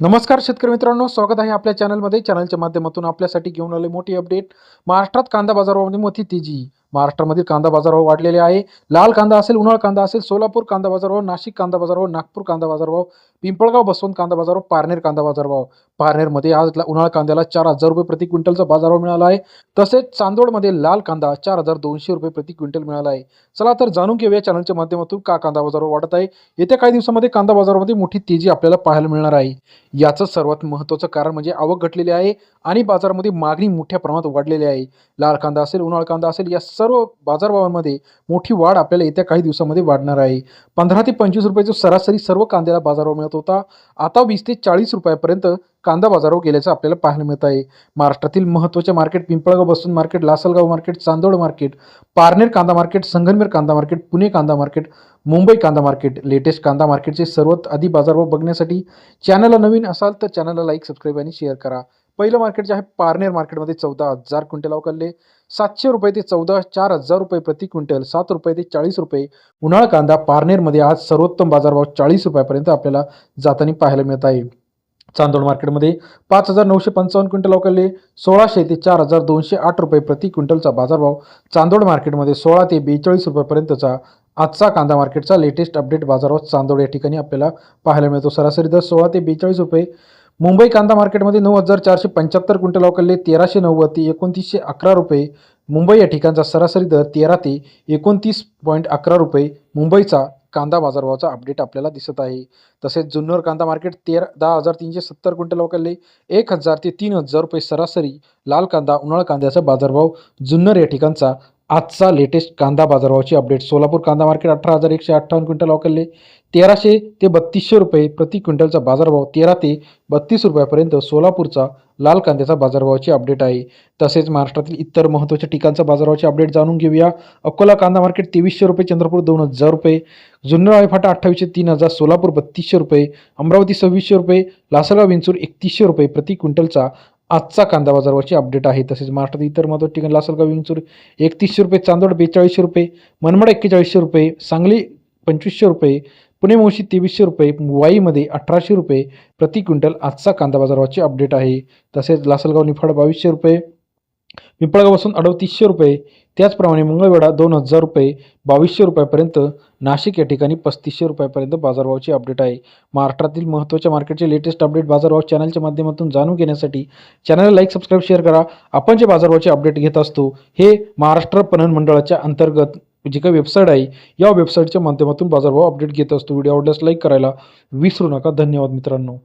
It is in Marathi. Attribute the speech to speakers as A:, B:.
A: नमस्कार शेतकरी मित्रांनो स्वागत आहे आपल्या चॅनलमध्ये. चॅनलच्या माध्यमातून आपल्यासाठी घेऊन आले मोठी अपडेट. महाराष्ट्रात कांदा बाजारामध्ये मोठी तेजी. महाराष्ट्रामधील कांदा बाजारभाव वाढलेले आहे. लाल कांदा असेल उन्हाळ कांदा असेल सोलापूर कांदा बाजारभाव नाशिक कांदा बाजारभाव नागपूर कांदा बाजारभाव पिंपळगाव बसवंत कांदा बाजारभाव पारनेर कांदा बाजारभाव. पारनेरमध्ये आज उन्हाळ कांद्याला चार हजार रुपये प्रति क्विंटलचा बाजारभाव मिळाला आहे. तसेच चांदोडमध्ये लाल कांदा चार हजार दोनशे रुपये प्रति क्विंटल मिळाला आहे. चला तर जाणून घेऊया चॅनलच्या माध्यमातून का कांदा बाजारभाव वाढत आहे. येत्या काही दिवसामध्ये कांदा बाजारामध्ये मोठी तेजी आपल्याला पाहायला मिळणार आहे. याचं सर्वात महत्त्वाचं कारण म्हणजे आवक घटलेली आहे आणि बाजारामध्ये मागणी मोठ्या प्रमाणात वाढलेली आहे. लाल कांदा असेल उन्हाळ कांदा असेल या सर्व बाजारभावांमध्ये मोठी वाढ आपल्याला येत्या काही दिवसामध्ये वाढणार आहे. पंधरा ते पंचवीस रुपयाचं सरासरी सर्व कांद्याला बाजारभाव मिळत होता. आता वीस ते चाळीस रुपयापर्यंत कांदा बाजारभाव गेल्याचं आपल्याला पाहायला मिळत आहे. महाराष्ट्रातील महत्त्वाचे मार्केट पिंपळगाव बसून market Lasalgaon market Chandod market Parner कांदा मार्केट संगमनेर कांदा मार्केट पुणे कांदा मार्केट मुंबई कांदा मार्केट लेटेस्ट कांदा मार्केटचे सर्वात आधी बाजारभाव बघण्यासाठी चॅनलला नवीन असाल तर चॅनलला लाईक सबस्क्राईब आणि शेअर करा. पहिलं मार्केट जे आहे पारनेर मार्केटमध्ये चौदा हजार क्विंटल अवकालले सातशे रुपये ते चौदा चार हजार रुपये प्रति क्विंटल सात रुपये ते चाळीस रुपये उन्हाळा कांदा पारनेरमध्ये आज सर्वोत्तम बाजारभाव चाळीस रुपयापर्यंत आपल्याला जाताना पाहायला मिळत आहे. चांदोड मार्केटमध्ये पाच हजार नऊशे पंचावन्न क्विंटल अवकालले सोळाशे ते चार हजार दोनशे आठ रुपये प्रति क्विंटलचा बाजारभाव चांदोड मार्केटमध्ये सोळा ते बेचाळीस रुपयापर्यंतचा. आजचा कांदा मार्केटचा लेटेस्ट अपडेट बाजारभाव चांदोड या ठिकाणी आपल्याला पाहायला मिळतो. सरासरी दर सोळा ते बेचाळीस रुपये. मुंबई कांदा मार्केटमध्ये नऊ हजार चारशे पंच्याहत्तर क्विंटल अवकालले तेराशे नव्वद ते एकोणतीसशे अकरा रुपये. मुंबई या ठिकाणचा सरासरी दर तेरा ते एकोणतीस पॉईंट अकरा रुपये. मुंबईचा कांदा बाजारभावाचा अपडेट आपल्याला दिसत आहे. तसेच जुन्नर कांदा मार्केट तेरा दहा हजार तीनशे सत्तर क्विंटल वकलले एक हजार ते तीन हजार रुपये सरासरी लाल कांदा उन्हाळ कांद्याचा बाजारभाव जुन्नर या ठिकाणचा आजचा लेटेस्ट कांदा बाजारभावाची अपडेट सोलापूर कांदा मार्केट अठरा हजार एकशे अठ्ठावन्न क्विंटल अवकालले तेराशे ते बत्तीसशे रुपये प्रति क्विंटलचा बाजारभाव. तेरा ते बत्तीस रुपयापर्यंत सोलापूरचा लाल कांद्याचा बाजारभावाची अपडेट आहे. तसेच महाराष्ट्रातील इतर महत्त्वाच्या ठिकाणचा बाजारभावाची अपडेट जाणून घेऊया. अकोला कांदा मार्केट तेवीसशे रुपये चंद्रपूर दोन हजार रुपये. जुन्नर आयफाटा अठ्ठावीसशे तीन हजार सोलापूर बत्तीसशे रुपये. अमरावती सव्वीसशे रुपये. लासलगाव विंचूर एकतीसशे रुपये प्रति क्विंटलचा आजचा कांदा बाजारवरची अपडेट आहे. तसेच महाराष्ट्रात इतर महत्त्वाच्या ठिकाणी लासलगाव विंचूर एकतीसशे रुपये चांदोड बेचाळीसशे रुपये मनमाड एक्केचाळीसशे रुपये सांगली पंचवीसशे रुपये पुणे मुळशी तेवीसशे रुपये वाईमध्ये अठराशे रुपये प्रति क्विंटल आजचा कांदा बाजारावरची अपडेट आहे. तसेच लासलगाव निफाड बावीसशे रुपये पिंपळगावपासून अडतीसशे रुपये. त्याचप्रमाणे मंगळवेढा दोन हजार रुपये बावीसशे रुपयापर्यंत नाशिक या ठिकाणी पस्तीसशे रुपयापर्यंत बाजारभावाची अपडेट आहे. महाराष्ट्रातील महत्त्वाच्या मार्केटचे लेटेस्ट अपडेट बाजारभाव चॅनलच्या माध्यमातून जाणून घेण्यासाठी चॅनलला लाईक सबस्क्राईब शेअर करा. आपण जे बाजारभावाचे अपडेट घेत असतो हे महाराष्ट्र पणन मंडळाच्या अंतर्गत जी काही वेबसाईट आहे या वेबसाईटच्या माध्यमातून बाजारभाव अपडेट घेत असतो. व्हिडिओ आवडल्यास लाईक करायला विसरू नका. धन्यवाद मित्रांनो.